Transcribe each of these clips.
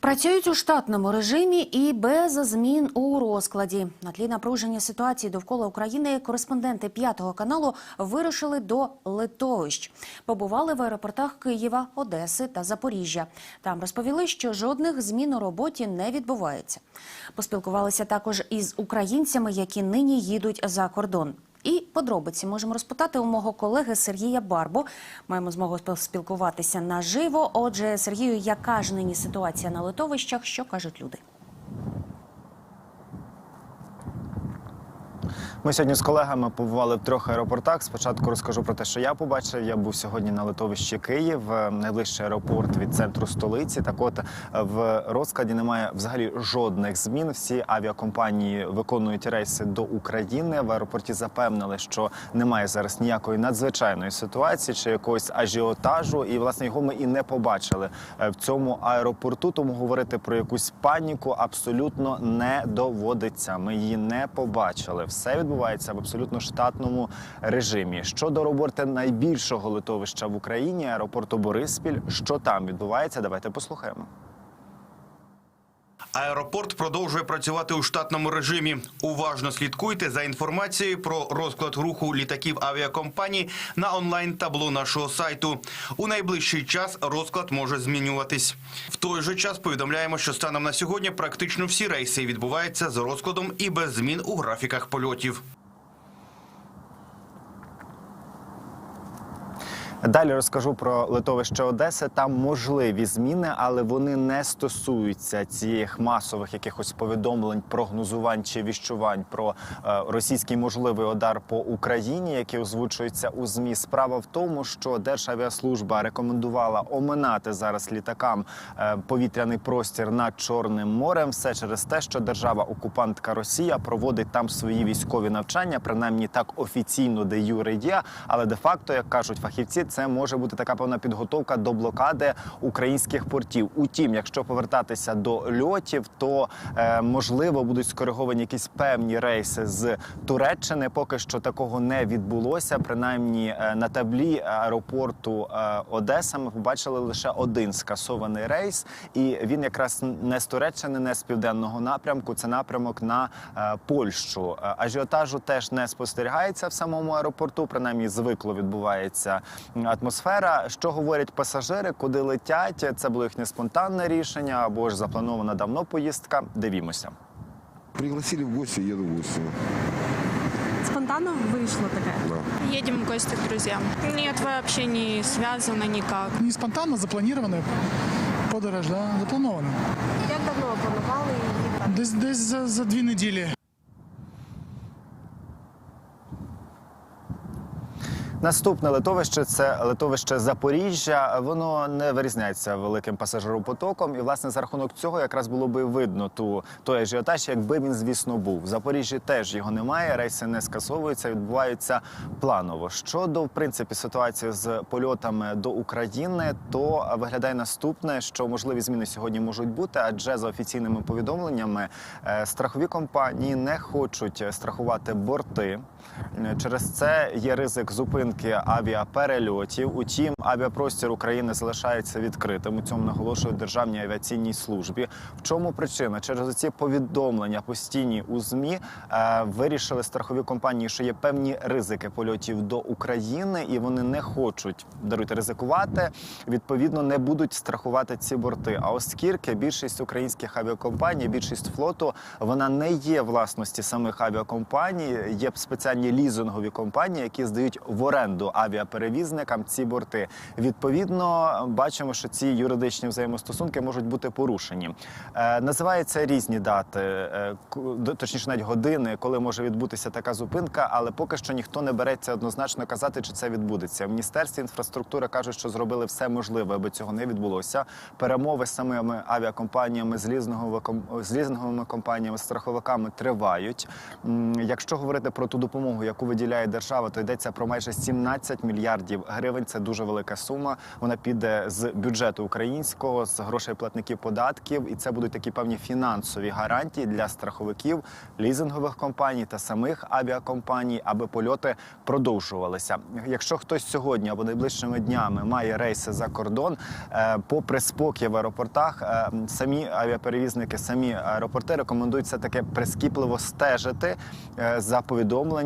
Працюють у штатному режимі і без змін у розкладі. На тлі напруження ситуації довкола України кореспонденти п'ятого каналу вирушили до литовищ. Побували в аеропортах Києва, Одеси та Запоріжжя. Там розповіли, що жодних змін у роботі не відбувається. Поспілкувалися також із українцями, які нині їдуть за кордон. І подробиці можемо розпитати у мого колеги Сергія Барбо. Маємо змогу спілкуватися наживо. Отже, Сергію, яка ж нині ситуація на литовищах? Що кажуть люди? Ми сьогодні з колегами побували в трьох аеропортах. Спочатку розкажу про те, що я побачив. Я був сьогодні на литовищі Київ, е, найближчий аеропорт від центру столиці. Так, от е, в розкладі немає взагалі жодних змін. Всі авіакомпанії виконують рейси до України. В аеропорті запевнили, що немає зараз ніякої надзвичайної ситуації чи якогось ажіотажу. І власне його ми і не побачили е, в цьому аеропорту. Тому говорити про якусь паніку абсолютно не доводиться. Ми її не побачили. Все відбувається в абсолютно штатному режимі. Щодо роботи найбільшого литовища в Україні, аеропорту Бориспіль, що там відбувається, давайте послухаємо. Аеропорт продовжує працювати у штатному режимі. Уважно слідкуйте за інформацією про розклад руху літаків авіакомпаній на онлайн табло нашого сайту. У найближчий час розклад може змінюватись. В той же час повідомляємо, що станом на сьогодні практично всі рейси відбуваються за розкладом і без змін у графіках польотів. Далі розкажу про литовище Одеси. Там можливі зміни, але вони не стосуються цих масових якихось повідомлень, прогнозувань чи віщувань про е, російський можливий удар по Україні, які озвучуються у змі. Справа в тому, що Державіаслужба рекомендувала оминати зараз літакам е, повітряний простір над Чорним морем. Все через те, що держава-окупантка Росія проводить там свої військові навчання, принаймні так офіційно, де юре є, але де факто, як кажуть фахівці, це може бути така певна підготовка до блокади українських портів. Утім, якщо повертатися до льотів, то е, можливо будуть скориговані якісь певні рейси з Туреччини. Поки що такого не відбулося. Принаймні е, на таблі аеропорту е, Одеса ми побачили лише один скасований рейс, і він якраз не з Туреччини, не з південного напрямку. Це напрямок на е, Польщу. Ажіотажу теж не спостерігається в самому аеропорту. Принаймні звикло відбувається атмосфера. Що говорять пасажири, куди летять? Це було їхнє спонтанне рішення або ж запланована давно поїздка. Дивімося. Пригласили в гости, еду в гости. Спонтанно вышло такая. Да. Едем в гости к друзьям. Нет, вообще не связано никак. Не спонтанно, запланована подорож, да? запланована. Як давно планували? Десь десь за, за дві неділі. Наступне литовище це литовище Запоріжжя. Воно не вирізняється великим пасажиропотоком, і власне за рахунок цього якраз було би видно ту той ажіотаж, якби він, звісно, був. В Запоріжжі теж його немає. Рейси не скасовуються, відбуваються планово. Щодо в принципі ситуації з польотами до України, то виглядає наступне, що можливі зміни сьогодні можуть бути, адже за офіційними повідомленнями е, страхові компанії не хочуть страхувати борти. Через це є ризик зупинки авіаперельотів. Утім, авіапростір України залишається відкритим. У цьому наголошують державній авіаційній службі. В чому причина? Через ці повідомлення постійні у змі е, вирішили страхові компанії, що є певні ризики польотів до України, і вони не хочуть даруйте ризикувати. Відповідно, не будуть страхувати ці борти. А оскільки більшість українських авіакомпаній, більшість флоту, вона не є власності самих авіакомпаній, є спеціальні лізингові компанії, які здають в оренду авіаперевізникам ці борти. Відповідно, бачимо, що ці юридичні взаємостосунки можуть бути порушені. Е, називаються різні дати, е, точніше, навіть години, коли може відбутися така зупинка, але поки що ніхто не береться однозначно казати, чи це відбудеться. В міністерстві інфраструктури кажуть, що зробили все можливе, аби цього не відбулося. Перемови з самими авіакомпаніями, з лізинговими компаніями, з страховиками тривають. Якщо говорити про ту допомогу. Допомогу, яку виділяє держава, то йдеться про майже 17 мільярдів гривень. Це дуже велика сума. Вона піде з бюджету українського, з грошей платників податків, і це будуть такі певні фінансові гарантії для страховиків, лізингових компаній та самих авіакомпаній, аби польоти продовжувалися. Якщо хтось сьогодні або найближчими днями має рейси за кордон, е, попри спокій в аеропортах, е, самі авіаперевізники, самі аеропорти рекомендують все таки прискіпливо стежити е, за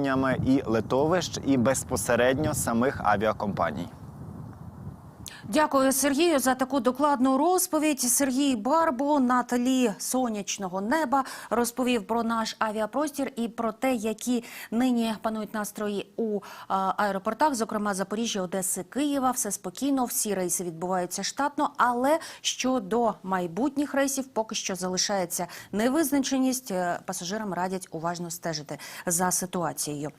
повідомленнями і литовищ, і безпосередньо самих авіакомпаній. Дякую Сергію за таку докладну розповідь. Сергій Барбо на тлі сонячного неба розповів про наш авіапростір і про те, які нині панують настрої у аеропортах, зокрема Запоріжжя, Одеси, Києва. Все спокійно, всі рейси відбуваються штатно. Але щодо майбутніх рейсів, поки що залишається невизначеність. Е, Пасажирам радять уважно стежити за ситуацією.